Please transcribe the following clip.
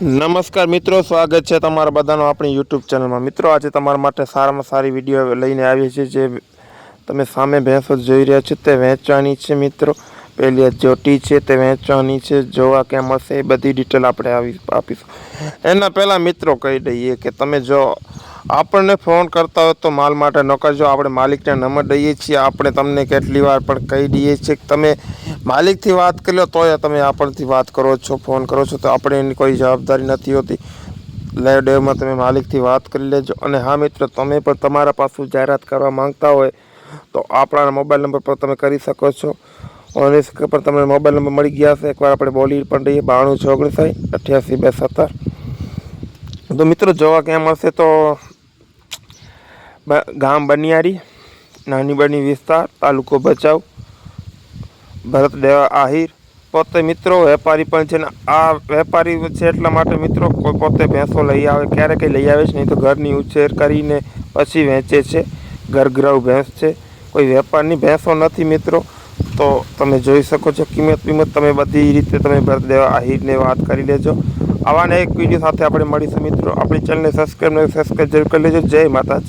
નમસ્કાર મિત્રો, સ્વાગત છે તમારા બધાનો આપણી યુટ્યુબ ચેનલમાં. મિત્રો, આજે તમારા માટે સારામાં સારી વીડિયો લઈને આવી છે જે તમે સામે ભેંસો જોઈ રહ્યા છો, તે વેચવાની છે મિત્રો. પહેલી જોટી છે, તે વેચવાની છે, જોવા કેમ મળશે એ બધી ડિટેલ આપણે આવી આપીશું. એના પહેલાં મિત્રો કહી દઈએ કે તમે જો આપણને ફોન કરતા હોય તો માલ માટે ન કરજો આપણે માલિકને નંબર દઈએ છીએ, આપણે તમને કેટલી વાર પણ કહી દઈએ છીએ કે તમે માલિકથી વાત કરી લો, તોય તમે આપણથી વાત કરો છો, ફોન કરો છો, તો આપણે એની કોઈ જવાબદારી નથી હોતી. લાઈવ ડેવમાં તમે માલિકથી વાત કરી લેજો. અને હા મિત્રો, તમે પણ તમારા પાસું જાહેરાત કરવા માંગતા હોય, તો આપણા મોબાઈલ નંબર પર તમે કરી શકો છો. ઓનલી પર તમને મોબાઈલ નંબર મળી ગયા હશે એકવાર આપણે બોલી પણ રહીએ બાણું છ ઓગણસાઠ અઠ્યાસી બે સત્તર. તો મિત્રો, જોવા ક્યાં મળશે તો ગામ બનિયારી, નાની બની વિસ્તાર, તાલુકો ભચાઉ. ભરત દેવા આહિર. પોતે મિત્રો વેપારી પણ છે ને આ વેપારી છે એટલા માટે મિત્રો કોઈ પોતે ભેંસો લઈ આવે, ક્યારે કંઈ લઈ આવે છે નહીં. તો ઘરની ઉછેર કરીને પછી વેચે છે. ઘરઘરાઉ ભેંસ છે. કોઈ વેપારની ભેંસો નથી મિત્રો. તો તમે જોઈ શકો છો કિંમત બિંમત તમે બધી રીતે તમે ભરત દેવા આહિરને વાત કરી લેજો. આવાને એક વીડિયો સાથે આપણે મળીશું મિત્રો. આપણી ચેનલને સબસ્ક્રાઈબ સબસ્ક્રાઈબ જરૂર કરી લેજો. જય માતાજી.